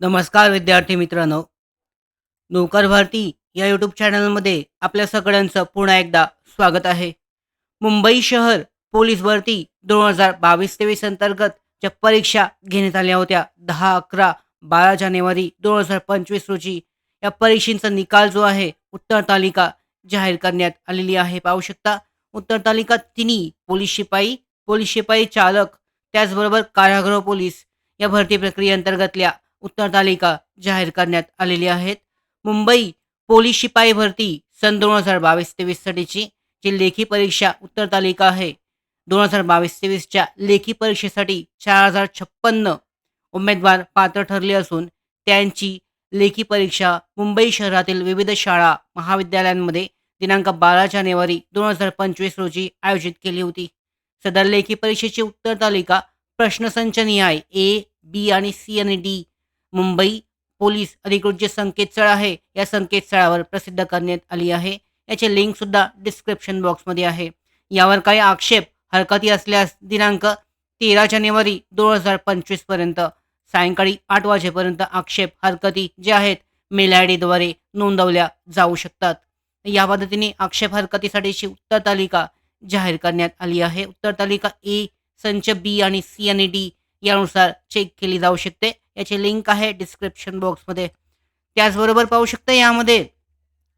नमस्कार विद्यार्थी मित्रांनो. नोकर भारती या यूट्यूब चॅनलमध्ये आपल्या सगळ्यांचं पुन्हा एकदा स्वागत आहे. मुंबई शहर पोलीस भरती दोन हजार बावीस तेवीस अंतर्गत ज्या परीक्षा घेण्यात आल्या होत्या दहा अकरा बारा जानेवारी दोन हजार पंचवीस रोजी या परीक्षेचा निकाल जो आहे उत्तर तालिका जाहीर करण्यात आलेली आहे. पाहू शकता उत्तर तालिका तिन्ही पोलीस शिपाई पोलीस शिपाई चालक त्याचबरोबर कारागृह पोलीस या भरती प्रक्रियेअंतर्गतल्या उत्तर तालिका जाहीर करण्यात आलेली आहेत. मुंबई पोलीस शिपाई भरती सन दोन हजार बावीस तेवीससाठीची जी लेखी परीक्षा उत्तर तालिका आहे. दोन हजार बावीस तेवीसच्या लेखी परीक्षेसाठी चार हजार छप्पन्न उमेदवार पात्र ठरले असून त्यांची लेखी परीक्षा मुंबई शहरातील विविध शाळा महाविद्यालयांमध्ये दिनांक बारा जानेवारी दोन हजार पंचवीस रोजी आयोजित केली होती. सदर लेखी परीक्षेची उत्तर तालिका प्रश्नसंच निहाय ए बी आणि सी आणि डी मुंबई पोलीस अधिकृत जे संकेतस्थळ आहे. या संकेतस्थळावर प्रसिद्ध करण्यात आली आहे. याचे लिंक सुद्धा डिस्क्रिप्शन बॉक्समध्ये आहे. यावर काही आक्षेप हरकती असल्यास दिनांक तेरा जानेवारी दोन हजार पंचवीसपर्यंत सायंकाळी आठ वाजेपर्यंत आक्षेप हरकती जे आहेत मेल आय डीद्वारे नोंदवल्या जाऊ शकतात. या पद्धतीने आक्षेप हरकतीसाठीची उत्तर तालिका जाहीर करण्यात आली आहे. उत्तर तालिका ए संच बी आणि सी आणि डी यानुसार चेक केली जाऊ शकते. याची लिंक आहे डिस्क्रिप्शन बॉक्समध्ये त्याचबरोबर पाहू शकता यामध्ये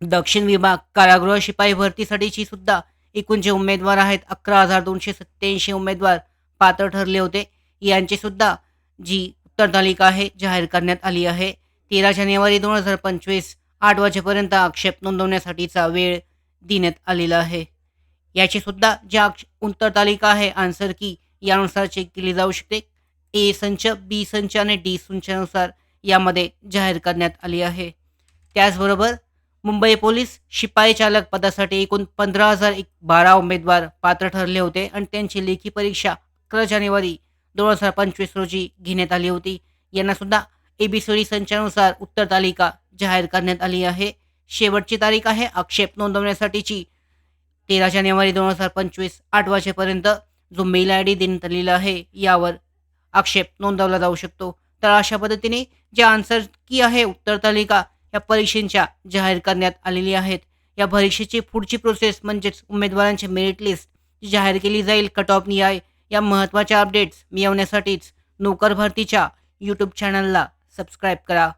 दक्षिण विभाग कारागृह शिपाई भरतीसाठीची सुद्धा एकूण जे उमेदवार आहेत. अकरा हजार दोनशे सत्त्याऐंशी उमेदवार पात्र ठरले होते. यांची सुद्धा जी उत्तर तालिका आहे जाहीर करण्यात आली आहे. तेरा जानेवारी दोन हजार पंचवीस आठ वाजेपर्यंत आक्षेप नोंदवण्यासाठीचा वेळ देण्यात आलेला आहे. याची सुद्धा जी आक्ष उत्तर तालिका आहे आन्सर की यानुसार चेक केली जाऊ शकते. ए संच बी संच आणि डी संचानुसार यामध्ये जाहीर करण्यात आली आहे. त्याचबरोबर मुंबई पोलीस शिपाई चालक पदासाठी एकूण पंधरा हजार एक बारा उमेदवार पात्र ठरले होते आणि त्यांची लेखी परीक्षा अकरा जानेवारी दोन हजार पंचवीस रोजी घेण्यात आली होती. यांना सुद्धा ए बी सी डी संचानुसार उत्तर तालिका जाहीर करण्यात आली आहे. शेवटची तारीख आहे. आक्षेप नोंदवण्यासाठीची तेरा जानेवारी दोन हजार पंचवीस आठ वाजेपर्यंत जो मेल आय डी देण्यात आलेला आहे यावर आक्षेप नोंदवला जाऊ शकतो. तर अशा पद्धतीने जे आन्सर की आहे उत्तर तालिका या परीक्षेच्या जाहीर करण्यात आलेली आहेत. या परीक्षेची पुढची प्रोसेस म्हणजेच उमेदवारांची मेरिट लिस्ट जी जाहीर केली जाईल कट ऑफ निहाय या महत्त्वाच्या अपडेट्स मिळवण्यासाठीच नोकर भरतीच्या यूट्यूब चॅनलला सबस्क्राईब करा.